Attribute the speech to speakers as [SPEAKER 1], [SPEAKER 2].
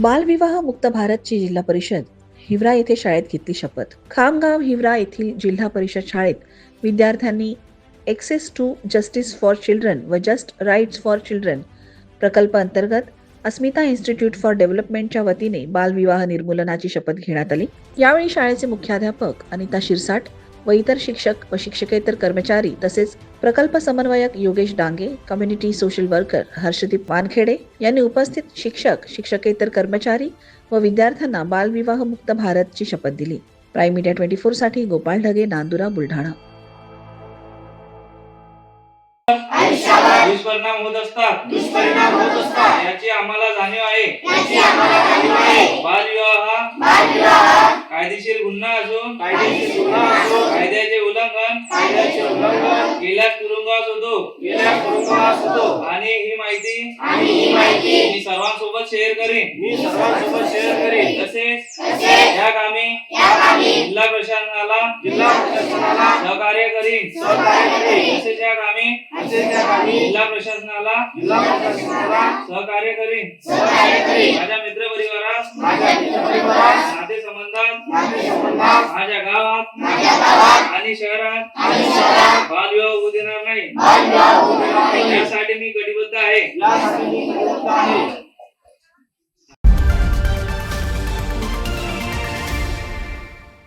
[SPEAKER 1] बालविवाह मुक्त भारतची जिल्हा परिषद हिवरा येथे शाळेत घेतली शपथ. खामगाव हिवरा येथील जिल्हा परिषद शाळेत विद्यार्थ्यांनी access to justice for children व जस्ट राईट्स फॉर चिल्ड्रन प्रकल्प अंतर्गत अस्मिता इन्स्टिट्यूट फॉर डेव्हलपमेंटच्या वतीने बालविवाह निर्मूलनाची शपथ घेण्यात आली. यावेळी शाळेचे मुख्याध्यापक अनिता शिरसाट व इतर शिक्षक व शिक्षकेतर कर्मचारी तसेच प्रकल्प समन्वयक Yogesh Dange community social worker Harshdeep Wankhede यांनी उपस्थित शिक्षक शिक्षकेतर कर्मचारी व विद्यार्थ्यांना बालविवाह मुक्त भारतची शपथ दिली. प्राईम मीडिया ट्वेंटी फोरसाठी गोपाळ ढगे नांदुरा बुलढाणा.
[SPEAKER 2] दुष्परिणाम होत असतात.
[SPEAKER 3] दुष्परिणाम होत असतात.
[SPEAKER 2] याची आम्हाला जाणीव आहे
[SPEAKER 3] याची आम्हाला जाणीव आहे
[SPEAKER 2] बालविवाह हा
[SPEAKER 3] बालविवाह
[SPEAKER 2] कायदेशीर गुन्हा कायद्याचे उल्लंघन
[SPEAKER 3] कायद्याचे उल्लंघन
[SPEAKER 2] केल्यास तुरुंगवास होतो.
[SPEAKER 3] गेल्या कुटुंबास होतो.
[SPEAKER 2] आणि ही माहिती
[SPEAKER 3] आणि ही माहिती
[SPEAKER 2] मी सर्वांसोबत शेअर करीन.
[SPEAKER 3] मी सर्वांसोबत शेअर करेन.
[SPEAKER 2] तसेच या कामी जिल्हा प्रशासनाला
[SPEAKER 3] जिल्हा प्रशासनाला
[SPEAKER 2] सहकार्य करीन.
[SPEAKER 3] सहकार्य करेन.
[SPEAKER 2] तसेच या कामी
[SPEAKER 3] तसेच या कामी
[SPEAKER 2] जिल्हा प्रशासनाला
[SPEAKER 3] जिल्हा प्रशासनाला
[SPEAKER 2] सहकार्य करीन.
[SPEAKER 3] सहकार्य करेन.
[SPEAKER 2] माझ्या मित्र परिवारास
[SPEAKER 3] माझ्या मित्रपरिवारास
[SPEAKER 2] नाते संबंधात
[SPEAKER 3] नातेसंबंधात
[SPEAKER 2] माझ्या गावात आणि शहरात
[SPEAKER 3] आणि शहरात
[SPEAKER 2] बालविवाह होऊ देणार नाही.
[SPEAKER 3] यासाठी मी कटिबद्ध आहे.